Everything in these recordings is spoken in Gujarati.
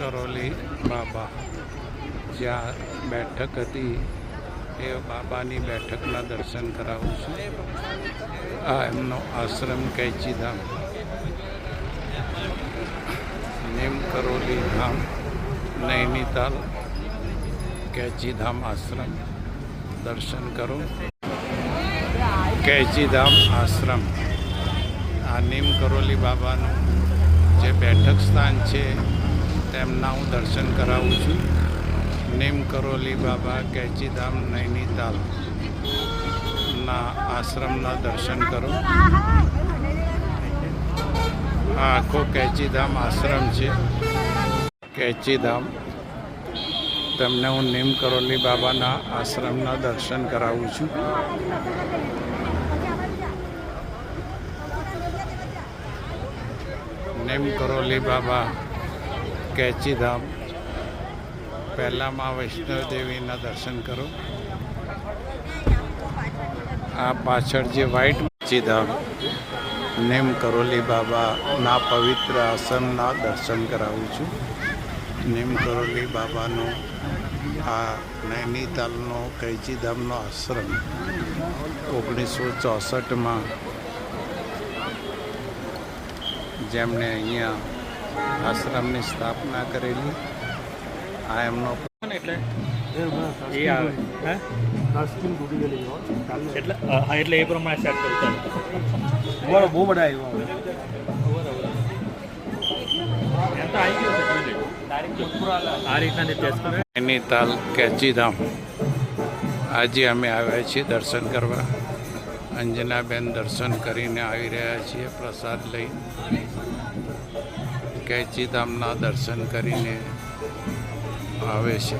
કરોલી બાબા. જ્યાં બેઠક હતી, એ બાબાની બેઠકના દર્શન કરાવું છું. આ એમનો આશ્રમ કૈચીધામ નેમ કરોલી ધામ, નૈનીતાલ કૈચીધામ આશ્રમ. દર્શન કરો. કૈચીધામ આશ્રમ. આ નીમ કરોલી બાબાનું જે બેઠક સ્થાન છે તેમના હું દર્શન કરાવું છું. નીમ કરોલી બાબા કેચીધામ નૈનીતાલ ના આશ્રમના દર્શન કરો. આ આખો કેચીધામ આશ્રમ છે. કેચીધામ તમને હું નીમ કરોલી બાબાના આશ્રમના દર્શન કરાવું છું. નીમ કરોલી બાબા. કેચીધામ. પહેલાં માં વૈષ્ણવદેવીના દર્શન કરો. આ પાછળ જે વ્હાઈટ કેચીધામ, નીમ કરોલી બાબાના પવિત્ર આસનના દર્શન કરાવું છું. નીમ કરોલી બાબાનો આ નૈનીતાલનો કૈચીધામનો આશ્રમ ઓગણીસો ચોસઠમાં જેમણે અહીંયા આશ્રમની સ્થાપના કરેલી. આ એમનો એટલે એ આવે. હે? એટલે હા એટલે એ પ્રમાણે સેટ કરું ચાલો. બહુ બધા આવ્યા નૈનીતાલ કેચીધામ. આજે અમે આવ્યા છીએ દર્શન કરવા. અંજનાબેન દર્શન કરીને આવી રહ્યા છીએ પ્રસાદ લઈ કેચીધામના દર્શન કરીને આવે છે.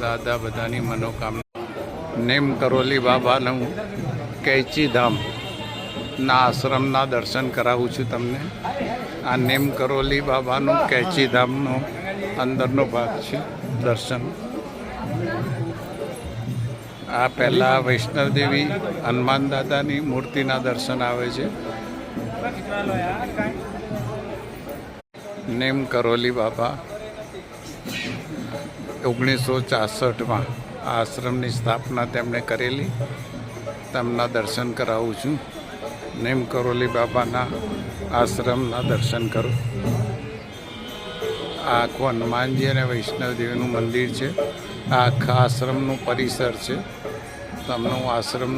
દાદા બધાની મનોકામના. નેમ કરોલી બાબાનું કેચીધામ ના આશ્રમના દર્શન કરાવું છું તમને. આ નેમ કરોલી બાબાનું કેચીધામનો અંદરનો ભાગ છે દર્શન. આ પહેલાં વૈષ્ણવદેવી હનુમાન દાદાની મૂર્તિના દર્શન આવે છે. નેમ કરોલી બાબા. ઓગણીસો ચાસઠમાં આ આશ્રમની સ્થાપના તેમણે કરેલી. તેમના દર્શન કરાવું છું. નેમ કરોલી બાબાના આશ્રમના દર્શન કરો. આ આખું હનુમાનજી અને વૈષ્ણવદેવીનું મંદિર છે. આખા આશ્રમનું પરિસર છે. તમને આશ્રમ